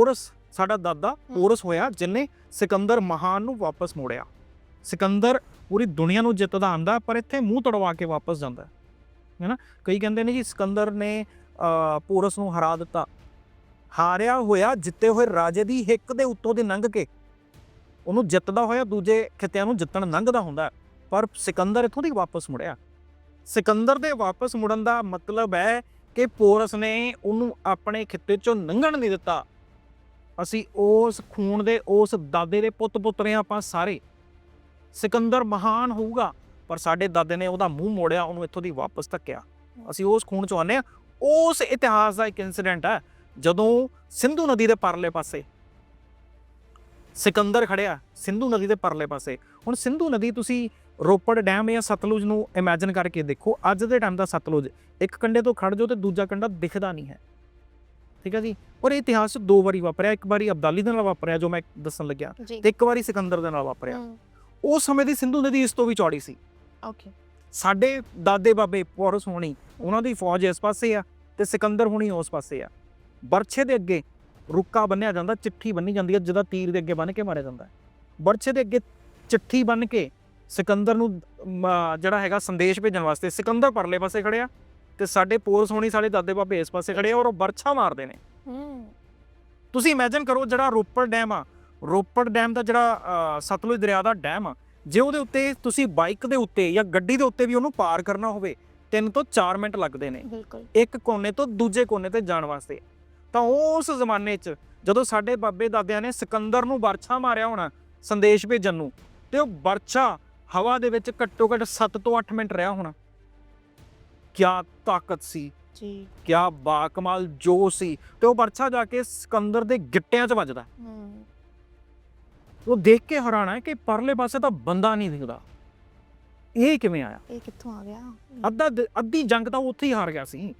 ਪੋਰਸ ਸਾਡਾ ਦਾਦਾ ਪੋਰਸ ਹੋਇਆ ਜਿਨੇ ਸਿਕੰਦਰ ਮਹਾਨ ਨੂੰ ਵਾਪਸ ਮੋੜਿਆ। ਸਿਕੰਦਰ ਪੂਰੀ ਦੁਨੀਆ ਨੂੰ ਜਿੱਤਦਾ ਆਂਦਾ ਪਰ ਇੱਥੇ ਮੂੰਹ ਤੜਵਾ ਕੇ ਵਾਪਸ ਜਾਂਦਾ ਹੈ। ਹੈਨਾ ਕਈ ਕਹਿੰਦੇ ਨੇ ਜੀ ਸਿਕੰਦਰ ਨੇ ਪੋਰਸ ਨੂੰ ਹਰਾ ਦਿੱਤਾ। ਹਾਰਿਆ ਹੋਇਆ ਜਿੱਤੇ ਹੋਏ ਰਾਜੇ ਦੀ ਹਿੱਕ ਦੇ ਉੱਤੋਂ ਦੀ ਲੰਘ ਕੇ। ਉਹਨੂੰ ਜਿੱਤਦਾ ਹੋਇਆ ਦੂਜੇ ਖਿੱਤਿਆਂ ਨੂੰ ਜਿੱਤਣ ਲੰਘਦਾ ਹੁੰਦਾ। ਪਰ ਸਿਕੰਦਰ ਇੱਥੋਂ ਦੀ ਵਾਪਸ ਮੁੜਿਆ। ਸਿਕੰਦਰ ਦੇ ਵਾਪਸ ਮੁੜਨ ਦਾ ਮਤਲਬ ਹੈ ਕਿ ਪੋਰਸ ਨੇ ਉਹਨੂੰ ਆਪਣੇ ਖਿੱਤੇ ਚੋਂ ਲੰਘਣ ਨਹੀਂ ਦਿੱਤਾ। ਅਸੀਂ ਉਸ ਖੂਨ ਦੇ, ਉਸ ਦਾਦੇ ਦੇ ਪੁੱਤ ਪੁੱਤਰੇ ਹਾਂ ਆਪਾਂ ਸਾਰੇ। ਸਿਕੰਦਰ ਮਹਾਨ ਹੋਊਗਾ, ਪਰ ਸਾਡੇ ਦਾਦੇ ਨੇ ਉਹਦਾ ਮੂੰਹ ਮੋੜਿਆ, ਉਹਨੂੰ ਇੱਥੋਂ ਦੀ ਵਾਪਸ ਧੱਕਿਆ। ਅਸੀਂ ਉਸ ਖੂਨ ਚੋਂ ਆਨੇ ਆ ਉਸ ਇਤਿਹਾਸ ਦਾ ਇੱਕ ਇਨਸੀਡੈਂਟ ਹੈ, ਜਦੋਂ ਸਿੰਧੂ ਨਦੀ ਦੇ ਪਰਲੇ ਪਾਸੇ ਸਿਕੰਦਰ ਖੜਿਆ ਸਿੰਧੂ ਨਦੀ ਦੇ ਪਰਲੇ ਪਾਸੇ। ਹੁਣ ਸਿੰਧੂ ਨਦੀ ਤੁਸੀਂ ਰੋਪੜ ਡੈਮ ਜਾਂ ਸਤਲੁਜ ਨੂੰ ਇਮੇਜਿਨ ਕਰਕੇ ਦੇਖੋ, ਅੱਜ ਦੇ ਟਾਈਮ ਦਾ ਸਤਲੁਜ। ਇੱਕ ਕੰਡੇ ਤੋਂ ਖੜ ਜਾਓ ਤੇ ਦੂਜਾ ਕੰਡਾ ਦਿਖਦਾ ਨਹੀਂ ਹੈ। ਠੀਕ ਹੈ ਜੀ? ਔਰ ਇਹ ਇਤਿਹਾਸ ਦੋ ਵਾਰੀ ਵਾਪਰਿਆ ਇੱਕ ਵਾਰੀ ਅਬਦਾਲੀ ਦੇ ਨਾਲ ਵਾਪਰਿਆ ਜੋ ਮੈਂ ਦੱਸਣ ਲੱਗਿਆ ਤੇ ਇੱਕ ਵਾਰੀ ਸਿਕੰਦਰ ਦੇ ਨਾਲ ਵਾਪਰਿਆ। ਉਸ ਸਮੇਂ ਦੀ ਸਿੰਧੂ ਨਦੀ ਇਸ ਤੋਂ ਵੀ ਚੌੜੀ ਸੀ। ਓਕੇ। ਸਾਡੇ ਦਾਦੇ ਬਾਬੇ ਪੌਰਸ ਹੋਣੀ ਉਹਨਾਂ ਦੀ ਫੌਜ ਇਸ ਪਾਸੇ ਆ ਤੇ ਸਿਕੰਦਰ ਹੋਣੀ ਉਸ ਪਾਸੇ ਆ। ਬਰਛੇ ਦੇ ਅੱਗੇ ਰੁੱਕਾ ਬੰਨਿਆ ਜਾਂਦਾ ਚਿੱਠੀ ਬੰਨੀ ਜਾਂਦੀ ਹੈ ਜਿਹਦਾ ਤੀਰ ਦੇ ਅੱਗੇ ਬੰਨ ਕੇ ਮਾਰਿਆ ਜਾਂਦਾ ਹੈ। ਬਰਛੇ ਦੇ ਅੱਗੇ ਚਿੱਠੀ ਬੰਨ ਕੇ ਸਿਕੰਦਰ ਨੂੰ ਜਿਹੜਾ ਹੈਗਾ ਸੰਦੇਸ਼ ਭੇਜਣ ਵਾਸਤੇ ਸਿਕੰਦਰ ਪਰਲੇ ਪਾਸੇ ਖੜਿਆ ਤੇ ਸਾਡੇ ਪੌਰਸ ਹੋਣੀ ਸਾਡੇ ਦਾਦੇ ਬਾਬੇ ਇਸ ਪਾਸੇ ਖੜੇ ਔਰ ਉਹ ਬਰਛਾ ਮਾਰਦੇ ਨੇ। ਤੁਸੀਂ ਇਮੇਜਿਨ ਕਰੋ ਜਿਹੜਾ ਰੋਪੜ ਡੈਮ ਆ ਰੋਪੜ ਡੈਮ ਦਾ ਜਿਹੜਾ ਸਤਲੁਜ ਦਰਿਆ ਦਾ ਡੈਮ ਆ ਜੇ ਉਹਦੇ ਉੱਤੇ ਤੁਸੀਂ ਬਾਈਕ ਦੇ ਉੱਤੇ ਜਾਂ ਗੱਡੀ ਦੇ ਉੱਤੇ ਵੀ ਉਹਨੂੰ ਪਾਰ ਕਰਨਾ ਹੋਵੇ 3 ਤੋਂ 4 ਮਿੰਟ ਲੱਗਦੇ ਨੇ। ਇੱਕ ਕੋਨੇ ਤੋਂ ਦੂਜੇ ਕੋਨੇ ਤੇ ਜਾਣ ਵਾਸਤੇ। ਤਾਂ ਉਸ ਜ਼ਮਾਨੇ 'ਚ ਜਦੋਂ ਸਾਡੇ ਬਾਬੇ ਦਾਦਿਆਂ ਨੇ ਸਿਕੰਦਰ ਨੂੰ ਬਰਛਾ ਮਾਰਿਆ ਹੋਣਾ ਸੰਦੇਸ਼ ਭੇਜਣ ਨੂੰ ਤੇ ਉਹ ਬਰਛਾ ਹਵਾ ਦੇ ਵਿੱਚ ਘੱਟੋ ਘੱਟ 7 ਤੋਂ 8 ਮਿੰਟ ਰਿਹਾ ਹੋਣਾ। ਕਿਆ ਤਾਕਤ ਸੀ ਜੀ। ਕਿਆ ਬਾਕਮਾਲ ਜੋਸ਼ ਸੀ ਤੇ ਉਹ ਬਰਛਾ ਜਾ ਕੇ ਸਿਕੰਦਰ ਦੇ ਗਿੱਟਿਆਂ 'ਚ ਵੱਜਦਾ। ਹਮ ਉਹ ਦੇਖ ਕੇ ਹੈਰਾਨ ਹੈ ਕਿ ਪਰਲੇ ਪਾਸੇ ਤਾਂ ਬੰਦਾ ਨਹੀਂ ਦਿਖਦਾ। ਇਹ ਕਿਵੇਂ ਆਇਆ? ਇਹ ਕਿੱਥੋਂ ਆ ਗਿਆ? ਅੱਧਾ ਅੱਧੀ ਜੰਗ ਤਾਂ ਉੱਥੇ ਹੀ ਹਾਰ ਗਿਆ ਸੀ।